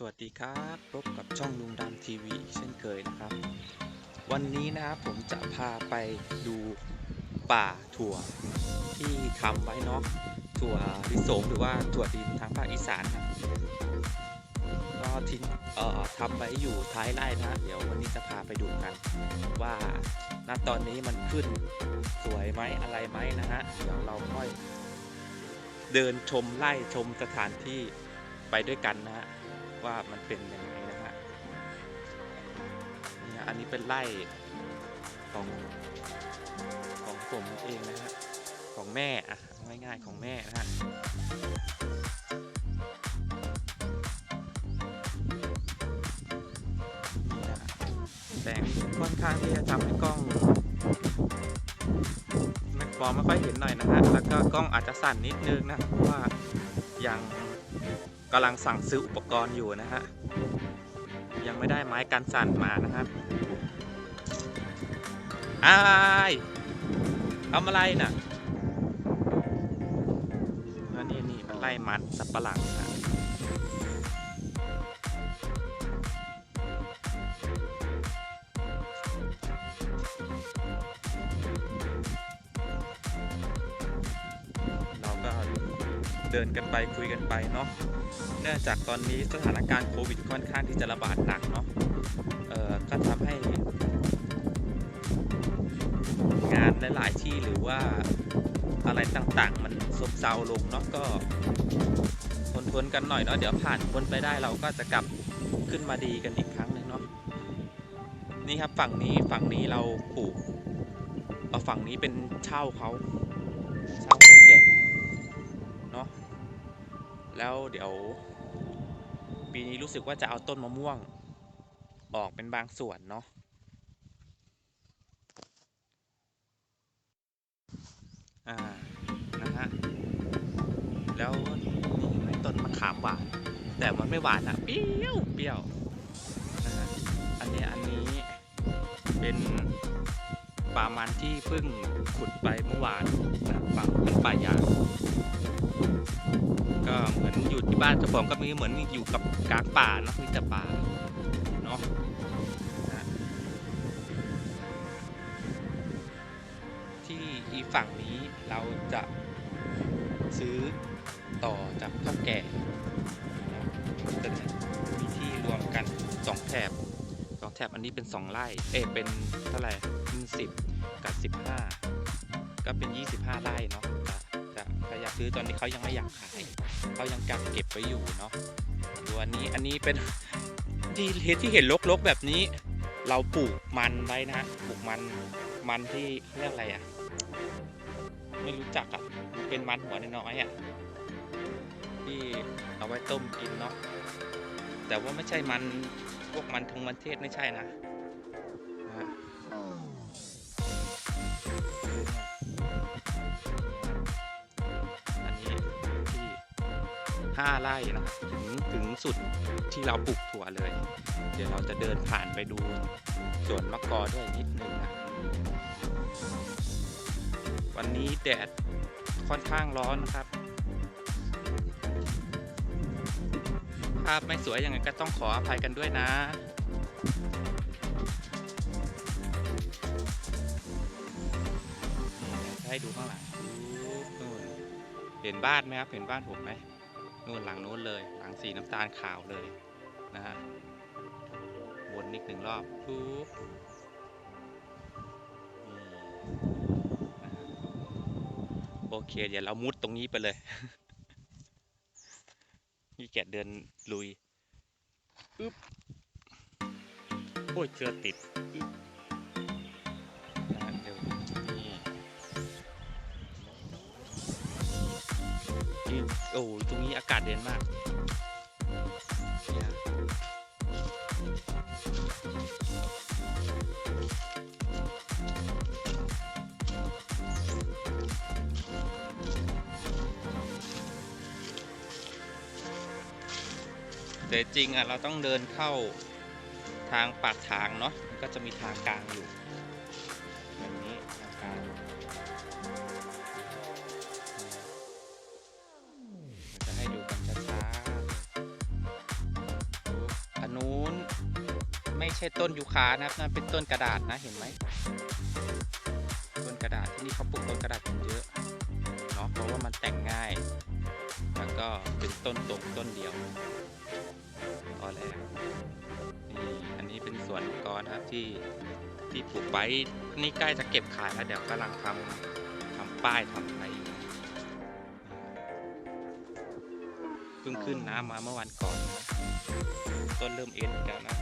สวัสดีครับพบกับช่องลุงดำทีวีอีกเช่นเคยนะครับ วันนี้นะครับผมจะพาไปดูป่าถั่วที่ทำไว้เนาะถั่วลิสงหรือว่าถั่วดินทางภาคอีสานครับก็ทิ้งเอ่อทำไว้อยู่ท้ายไร่นะเดี๋ยววันนี้จะพาไปดูกัน ว่าณตอนนี้มันขึ้นสวยไหมอะไรไหมนะฮะเดี๋ยวเราค่อย เดินชมไร่ชมสถานที่ไปด้วยกันนะฮะ ว่ามันเป็นยังไงนะฮะเนี่ยอันนี้เป็นไร่ของของผมเองนะฮะของแม่อะง่ายๆของแม่นะฮะแสงค่อนข้างที่จะทำให้กล้องไม่มองไม่ค่อยเห็นหน่อยนะฮะ แล้วก็กล้องอาจจะสั่นนิดนึงนะ เพราะว่ายัง กำลังสั่งซื้ออุปกรณ์อยู่นะฮะ ยังไม่ได้ไม้กันสั่นมานะครับอายทำอะไรน่ะนี่นี่มันไล่มันสับปะหลังนะ เดินกันไปคุยกันไปเนาะเนื่องจากตอนนี้สถานการณ์โควิดค่อนข้างที่จะระบาดหนักเนาะเอ่อก็ทำให้ งานหลายๆที่หรือว่าอะไรต่างๆ มันซบเซาลงเนาะก็ทนๆกันหน่อยเนาะเดี๋ยวผ่านพ้นไปได้เราก็จะกลับขึ้นมาดีกันอีกครั้งหนึ่งเนาะนี่ครับฝั่งนี้ฝั่งนี้เราปลูกเอาฝั่งนี้เป็นเช่าเขาเช่า แล้วเดี๋ยว ปีนี้รู้สึกว่าจะเอาต้นมะม่วง ออกเป็นบางส่วนเนาะอ่านะฮะแล้วนี่เห็นไหมต้นมะขามหวานแต่มันไม่หวานนะเปรี้ยวเปรี้ยวนะฮะอันนี้อันนี้เป็น ป่ามันที่เพิ่งขุดไปเมื่อวานนะป่าเป็นป่ายางก็เหมือนอยู่ที่บ้านเจ้าของก็มีเหมือนอยู่กับกลางป่าเนาะมีแต่ป่าเนาะที่อีฝั่งนี้เราจะซื้อต่อจากเท่าแก่นะจะมีที่รวมกันสองแถบสองแถบอันนี้เป็นสองไร่เอยเป็นเท่าไหร่เป็นสิบ กับสิบห้าก็เป็นยี่สิบห้าไร่เนาะจะจะอยากซื้อตอนนี้เขายังไม่อยากขายเขายังกักเก็บไว้อยู่เนาะดูอันนี้อันนี้เป็นที่เห็นที่เห็นลกๆแบบนี้ เราปลูกมันไว้นะฮะปลูกมันมันที่เรียกอะไรอะไม่รู้จักอะเป็นมันหัวน้อยๆอะที่เอาไว้ต้มกินเนาะแต่ว่าไม่ใช่มันพวกมันทงมันเทศไม่ใช่นะ 5ไร่นะครับถึงถึงสุดที่เราปลูกถั่วเลย เดี๋ยวเราจะเดินผ่านไปดูสวนมะกอด้วยนิดนึงนะวันนี้แดดค่อนข้างร้อนนะครับ ภาพไม่สวยยังไงก็ต้องขออภัยกันด้วยนะให้ดูข้างหลังเห็นบ้านไหมครับ เห็นบ้านผมไหม นู่นหลังนู้นเลย หลังสีน้ำตาลขาวเลยนะฮะวนอีกหนึ่งรอบปุ๊บโอเค เดี๋ยวเรามุดตรงนี้ไปเลยนี่แกะเดินลุยอึ๊บโอ้ยเชือติดอึ๊บ นี่โอ้ยตรงนี้อากาศเย็นมากเนี่ยแต่จริงอะเราต้องเดินเข้าทางปากทางเนาะก็จะมีทางกลางอยู่ ช่ต้นยูคานะครับนั่นเป็นต้นกระดาษนะเห็นไหมต้นกระดาษที่นี่เขาปลูกต้นกระดาษกันเยอะเนาะเพราะว่ามันแต่งง่าย แล้วก็เป็นต้นตรงต้นเดียวตอนแรกนี่อันนี้เป็นสวนกรนะครับที่ที่ปลูกไว้นี่ใกล้จะเก็บขายแล้วเดี๋ยวกำลังทำทำป้ายทำอะไรเพิ่งขึ้นน้ำมาเมื่อวันก่อน ต้นเริ่มเอ็นแล้วนะ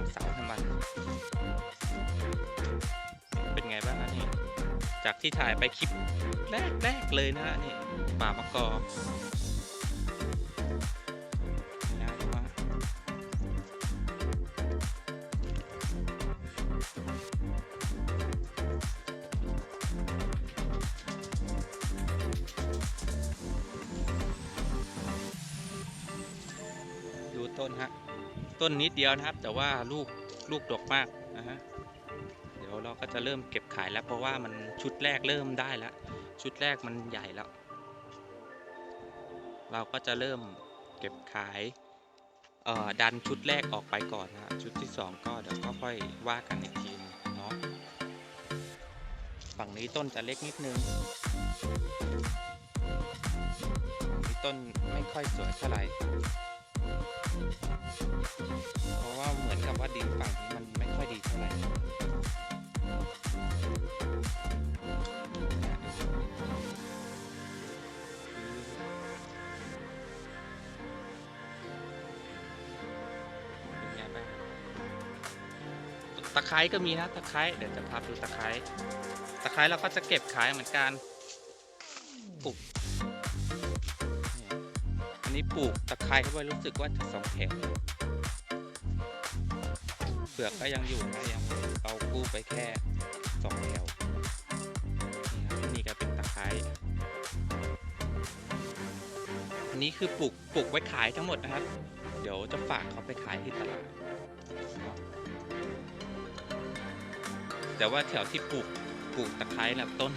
อะไรตั้งเสาให้มัน เป็นไงบ้างนี่ จากที่ถ่ายไปคลิปแรกๆเลยนะฮะนี่ป่ามะกอง่ายมาดูต้นฮะ ต้นนิดเดียวนะครับ แต่ว่าลูกลูกดกมากนะฮะเดี๋ยวเราก็จะเริ่มเก็บขายแล้วเพราะว่ามันชุดแรกเริ่มได้แล้ว ชุดแรกมันใหญ่แล้ว เราก็จะเริ่มเก็บขายเอ่อดันชุดแรกออกไปก่อนนะฮะชุดที่สองก็เดี๋ยวก็ค่อยว่ากันอีกทีนึงเนาะฝั่งนี้ต้นจะเล็กนิดนึงต้นไม่ค่อยสวยเท่าไหร่ เพราะว่าเหมือนกับว่าดินฝั่งนี้มันไม่ค่อยดีเท่าไหร่เป็นไงบ้างตะไคร้ก็มีนะตะไคร้เดี๋ยวจะพาไปดูตะไคร้ตะไคร้เราก็จะเก็บขายเหมือนกันปลูก นี้ปลูกตะไคร้เข้าไปรู้สึกว่าจะสองแถวเปลือกก็ยังอยู่นะยังเอากู้ไปแค่สองแถวนี่ก็เป็นตะไคร้อันนี้คือปลูกปลูกไว้ขายทั้งหมดนะครับ เดี๋ยวจะฝากเขาไปขายที่ตลาดแต่ว่าแถวที่ปลูกปลูกตะไคร้นะต้น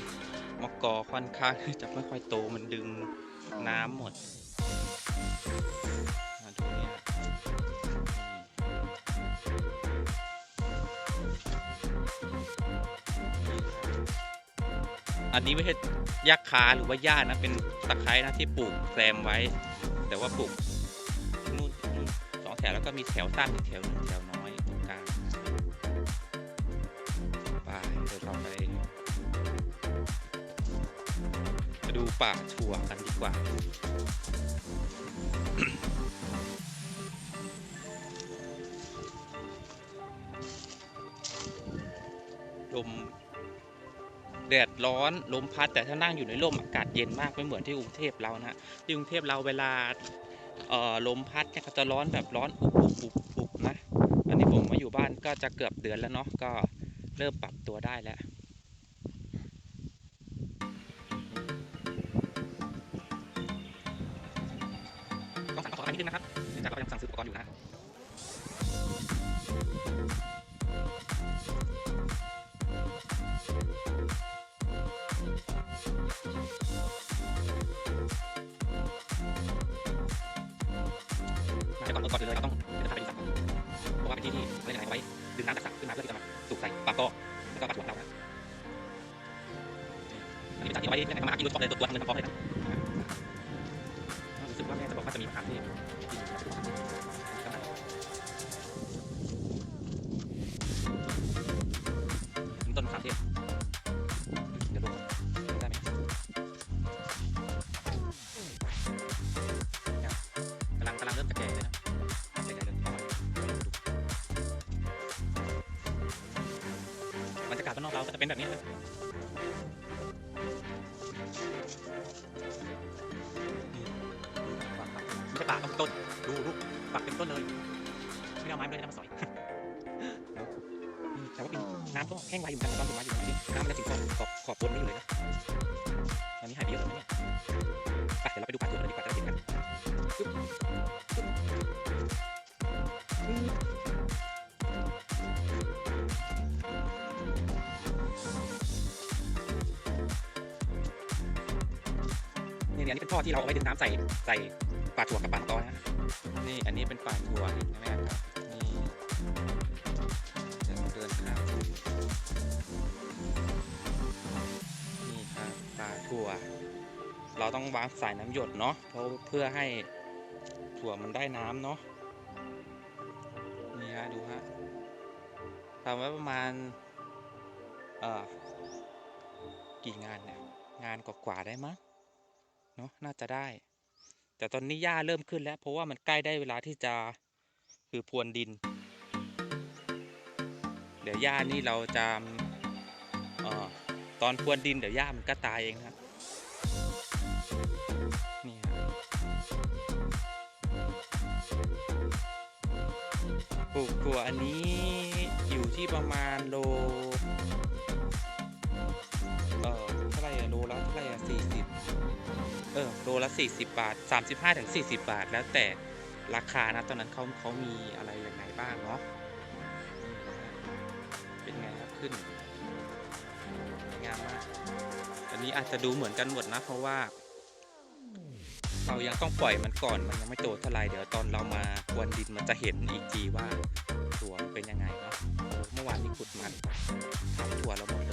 มะกอค่อนข้างจะไม่ค่อยโตมันดึงน้ำหมด ดูนี่อันนี้ไม่ใช่ยักษ์คาหรือว่าหญ้านะ เป็นตะไคร้นะที่ปลูกแซมไว้ แต่ว่าปลูกนู่นนู่นสองแถวแล้วก็มีแถวสั้นแถวหนึ่งแถวน้อยตรงกลางไปเดี๋ยวเราไปดูป่าถั่วกันดีกว่า ลมแดดร้อนลมพัดแต่ถ้านั่งอยู่ในร่มอากาศเย็นมากไม่เหมือนที่กรุงเทพเรานะฮะที่กรุงเทพเราเวลาลมพัดเนี่ยจะร้อนแบบร้อนอุบอุบอุบนะอันนี้ผมมาอยู่บ้านก็จะเกือบเดือนแล้วเนาะก็เริ่มปรับตัวได้แล้วต้องสั่งขออภัยนิดนึงนะครับเนื่องจากเรายังสั่งซื้ออุปกรณ์อยู่นะ มาก่อนก่อนอื่นเลยเราต้องเดินทางไปดูสระเพราะว่าเป็นที่ที่อะไรยังไงไว้ดึงน้ำจากสระขึ้นมาเพื่อที่จะมาสูบใส่ปากก็แล้วก็ปัดหัวของเรานะอันนี้เป็นจากที่เอาไว้ยังไงก็มาหากินโดยเฉพาะเลยตัวตัวทำเงินทำทองเลยนะ เราก็จะเป็นแบบนี้ครับนี่ไม่ใช่ป่าต้องต้น ดูลูกปักเต็มต้นเลย ไม่ได้เอาไม้มาเลยนะมาสอยนี่แต่ว่าปีน้ำก็แห้งไวอยู่เหมือนกันตอนผมมาอยู่ที่น้ำมันจะถึงขอบขอบขอบบนนี้อยู่เลยนะ ท่อที่เราเอาไว้ดึงน้ำใส่ใส่ป่าถั่วกับป่าตอยฮะนี่อันนี้เป็นป่าถั่วเห็นไหมครับนี่เดี๋ยวเราเดินข้ามนี่ครับป่าถั่ว เราต้องวางสายน้ำหยดเนาะเพราะเพื่อให้ถั่วมันได้น้ำเนาะนี่ฮะดูฮะทำไว้ประมาณเอ่อกี่งานเนี่ยงานกว่าๆได้มั้ง เนาะน่าจะได้ แต่ตอนนี้หญ้าเริ่มขึ้นแล้ว เพราะว่ามันใกล้ได้เวลาที่จะคือพรวนดิน เดี๋ยวหญ้านี่เราจะออตอนพรวนดินเดี๋ยวหญ้ามันก็ตายเองครับนี่ฮะปลูกถั่วอันนี้อยู่ที่ประมาณโลเออเท่าไหร่อะโลละเท่าไหร่อะสี่สิบ เออโลละสี่สิบบาทสามสิบห้าถึงสี่สิบบาท แล้วแต่ราคานะตอนนั้นเขาเขามีอะไรยังไงบ้างเนาะเป็นไงครับขึ้นงามมากอันนี้อาจจะดูเหมือนกันหมดนะ เพราะว่า เรายังต้องปล่อยมันก่อนมันยังไม่โตเท่าไรเดี๋ยวตอนเรามาควนดินมันจะเห็นอีกทีว่าถั่วเป็นยังไงเนาะเมื่อวานนี้ขุดมันทำถั่วเราหมดเลย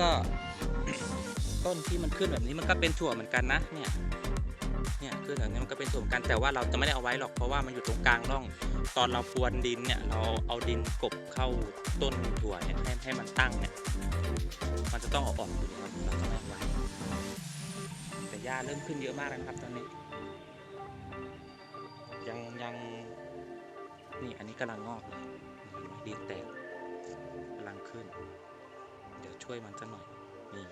ก็ต้นที่มันขึ้นแบบนี้มันก็เป็นถั่วเหมือนกันนะเนี่ยเนี่ยขึ้นแบบนี้มันก็เป็นถั่วเหมือนกันแต่ว่าเราจะไม่ได้เอาไว้หรอกเพราะว่ามันอยู่ตรงกลางร่อง ตอนเราพรวนดินเนี่ยเราเอาดินกบเข้าต้นถั่วเนี่ยให้ให้มันตั้งเนี่ยมันจะต้องเอาออกอยู่แล้วเราจะไม่เอาไว้แต่หญ้าเริ่มขึ้นเยอะมากแล้วนะครับตอนนี้ ยังยังนี่อันนี้กำลังงอกเลยดินแตกกำลังขึ้น เดี๋ยวช่วยมันสักหน่อย นี่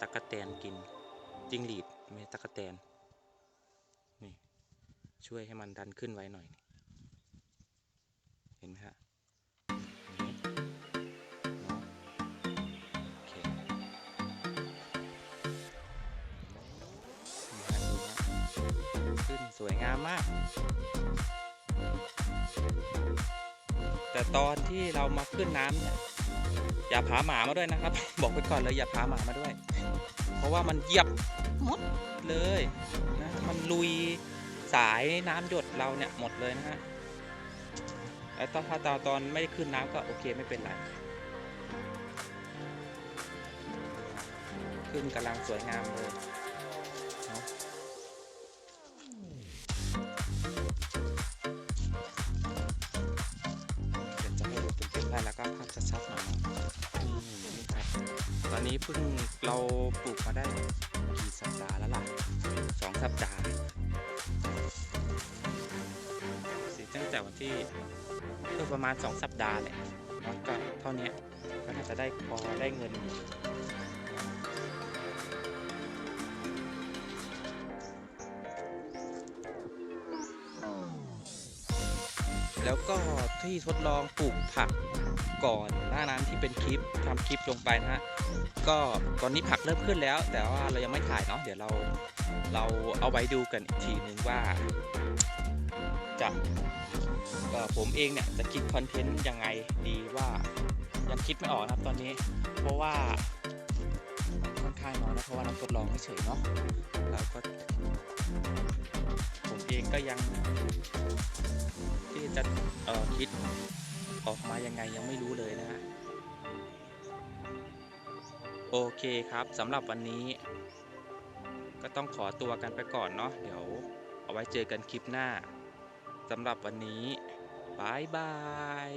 ตะกะแตนกินจิงหรีดไม่ตะกะแตน นี่ ช่วยให้มันดันขึ้นไว้หน่อย เห็นไหมฮะนไหมเนาะโอเคนี่ฮะดูฮะขึ้นสวยงามมาก แต่ตอนที่เรามาขึ้นน้ำเนี่ย อย่าพาหมามาด้วยนะครับ บอกไปก่อนเลยอย่าพาหมามาด้วย เพราะว่ามันเหยียบหมดเลยนะมันลุยสายน้ำหยดเราเนี่ยหมดเลยนะฮะแล้วถ้าถ้าตอนไม่ได้ขึ้นน้ำก็โอเคไม่เป็นไร ขึ้นกำลังสวยงามเลยเดี๋ยวจะให้ดูเป็นๆได้แล้วก็ภาพชัดๆหน่อย ตอนนี้เพิ่งเราปลูกมาได้กี่สัปดาห์แล้วล่ะสองสัปดาห์สิตั้งแต่วันที่ก็ประมาณสองสัปดาห์แหละเนาะก็เท่านี้ก็น่าจะได้พอได้เงิน แล้วก็ที่ทดลองปลูกผักก่อนหน้านั้นที่เป็นคลิปทำคลิปลงไปนะฮะก็ตอนนี้ผักเริ่มขึ้นแล้ว แต่ว่าเรายังไม่ถ่ายเนาะเดี๋ยวเราเราเอาไว้ดูกันอีกทีนึงว่าจะก็ผมเองเนี่ยจะคิดคอนเทนต์ยังไงดีว่ายังคิดไม่ออกนะครับตอนนี้ เพราะว่า นะเพราะว่าเราทดลองเฉยเนาะแล้วก็ผมเองก็ยังที่จะเออคิดออกมายังไงยังไม่รู้เลยนะฮะโอเคครับสำหรับวันนี้ ก็ต้องขอตัวกันไปก่อนเนาะเดี๋ยวเอาไว้เจอกันคลิปหน้าสำหรับวันนี้บายบาย